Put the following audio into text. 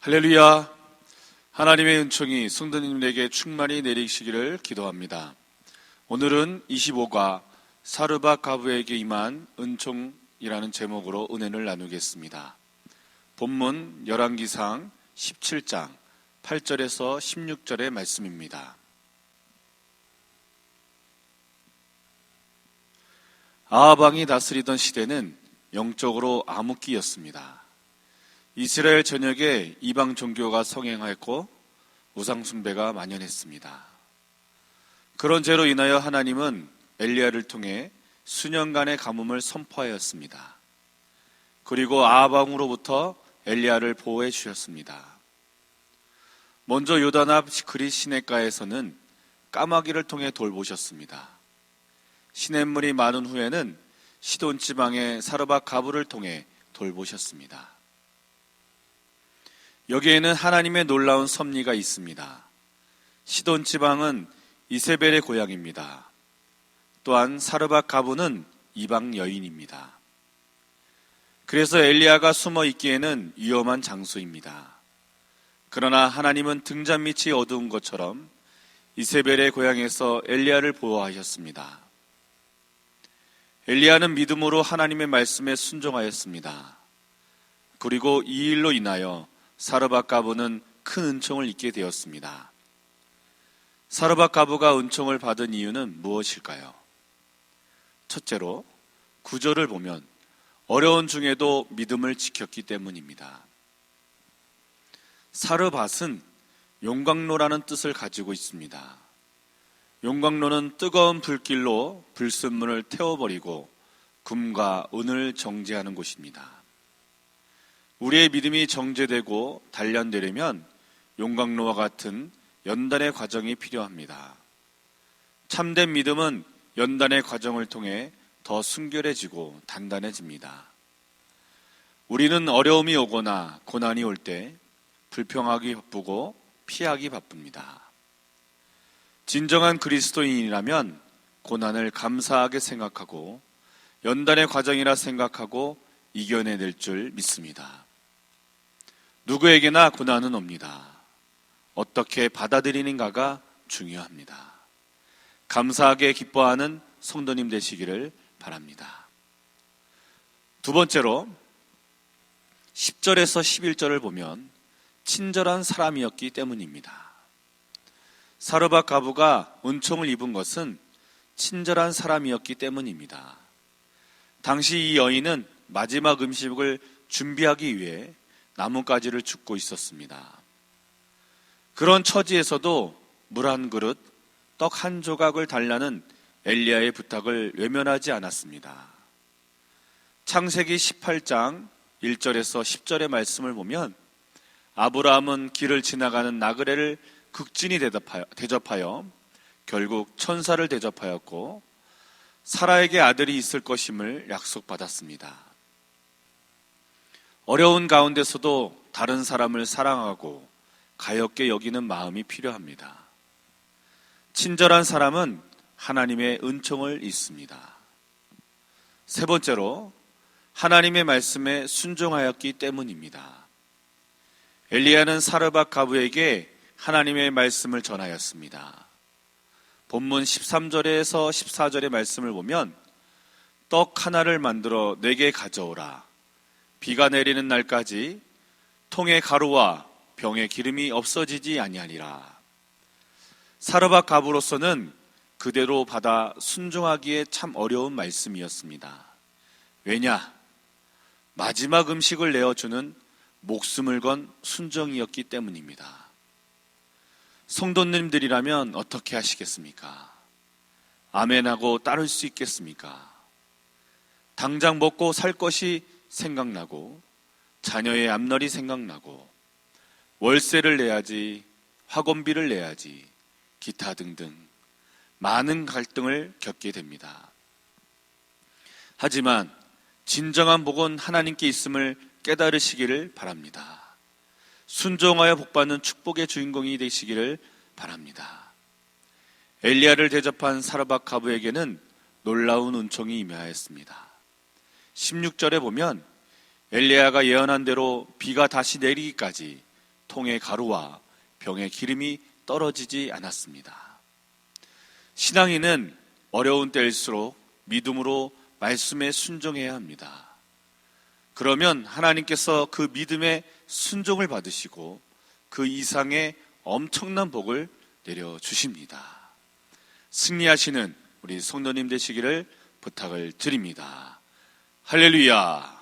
할렐루야. 하나님의 은총이 성도님에게 충만히 내리시기를 기도합니다. 오늘은 25과 사르밧 가부에게 임한 은총이라는 제목으로 은혜를 나누겠습니다. 본문 열왕기상 17장 8절에서 16절의 말씀입니다. 아하방이 다스리던 시대는 영적으로 암흑기였습니다. 이스라엘 전역에 이방 종교가 성행하였고 우상숭배가 만연했습니다. 그런 죄로 인하여 하나님은 엘리야를 통해 수년간의 가뭄을 선포하였습니다. 그리고 아방으로부터 엘리야를 보호해 주셨습니다. 먼저 요단 앞 그리 시내가에서는 까마귀를 통해 돌보셨습니다. 시냇물이 많은 후에는 시돈 지방의 사르밧 가부를 통해 돌보셨습니다. 여기에는 하나님의 놀라운 섭리가 있습니다. 시돈 지방은 이세벨의 고향입니다. 또한 사르밧 가부는 이방 여인입니다. 그래서 엘리야가 숨어 있기에는 위험한 장소입니다. 그러나 하나님은 등잔 밑이 어두운 것처럼 이세벨의 고향에서 엘리야를 보호하셨습니다. 엘리야는 믿음으로 하나님의 말씀에 순종하였습니다. 그리고 이 일로 인하여 사르밧 가부는 큰 은총을 입게 되었습니다. 사르밧 가부가 은총을 받은 이유는 무엇일까요? 첫째로 구절을 보면 어려운 중에도 믿음을 지켰기 때문입니다. 사르밧은 용광로라는 뜻을 가지고 있습니다. 용광로는 뜨거운 불길로 불순물을 태워버리고 금과 은을 정제하는 곳입니다. 우리의 믿음이 정제되고 단련되려면 용광로와 같은 연단의 과정이 필요합니다. 참된 믿음은 연단의 과정을 통해 더 순결해지고 단단해집니다. 우리는 어려움이 오거나 고난이 올 때 불평하기 바쁘고 피하기 바쁩니다. 진정한 그리스도인이라면 고난을 감사하게 생각하고 연단의 과정이라 생각하고 이겨내낼 줄 믿습니다. 누구에게나 고난은 옵니다. 어떻게 받아들이는가가 중요합니다. 감사하게 기뻐하는 성도님 되시기를 바랍니다. 두 번째로 10절에서 11절을 보면 친절한 사람이었기 때문입니다. 사르밧 가부가 은총을 입은 것은 친절한 사람이었기 때문입니다. 당시 이 여인은 마지막 음식을 준비하기 위해 나뭇가지를 줍고 있었습니다. 그런 처지에서도 물 한 그릇, 떡 한 조각을 달라는 엘리야의 부탁을 외면하지 않았습니다. 창세기 18장 1절에서 10절의 말씀을 보면 아브라함은 길을 지나가는 나그레를 극진히 대접하여, 대접하여 결국 천사를 대접하였고 사라에게 아들이 있을 것임을 약속받았습니다. 어려운 가운데서도 다른 사람을 사랑하고 가엽게 여기는 마음이 필요합니다. 친절한 사람은 하나님의 은총을 잊습니다. 세 번째로 하나님의 말씀에 순종하였기 때문입니다. 엘리야는 사르밧 가부에게 하나님의 말씀을 전하였습니다. 본문 13절에서 14절의 말씀을 보면 떡 하나를 만들어 내게 가져오라. 비가 내리는 날까지 통의 가루와 병의 기름이 없어지지 아니하니라. 사르밧 가부로서는 그대로 받아 순종하기에 참 어려운 말씀이었습니다. 왜냐? 마지막 음식을 내어주는 목숨을 건 순종이었기 때문입니다. 성도님들이라면 어떻게 하시겠습니까? 아멘하고 따를 수 있겠습니까? 당장 먹고 살 것이 생각나고 자녀의 앞날이 생각나고 월세를 내야지 학원비를 내야지 기타 등등 많은 갈등을 겪게 됩니다. 하지만 진정한 복은 하나님께 있음을 깨달으시기를 바랍니다. 순종하여 복받는 축복의 주인공이 되시기를 바랍니다. 엘리야를 대접한 사르밧 가부에게는 놀라운 은총이 임하였습니다. 16절에 보면 엘리야가 예언한 대로 비가 다시 내리기까지 통에 가루와 병에 기름이 떨어지지 않았습니다. 신앙인은 어려운 때일수록 믿음으로 말씀에 순종해야 합니다. 그러면 하나님께서 그 믿음의 순종을 받으시고 그 이상의 엄청난 복을 내려 주십니다. 승리하시는 우리 성도님 되시기를 부탁을 드립니다. 할렐루야.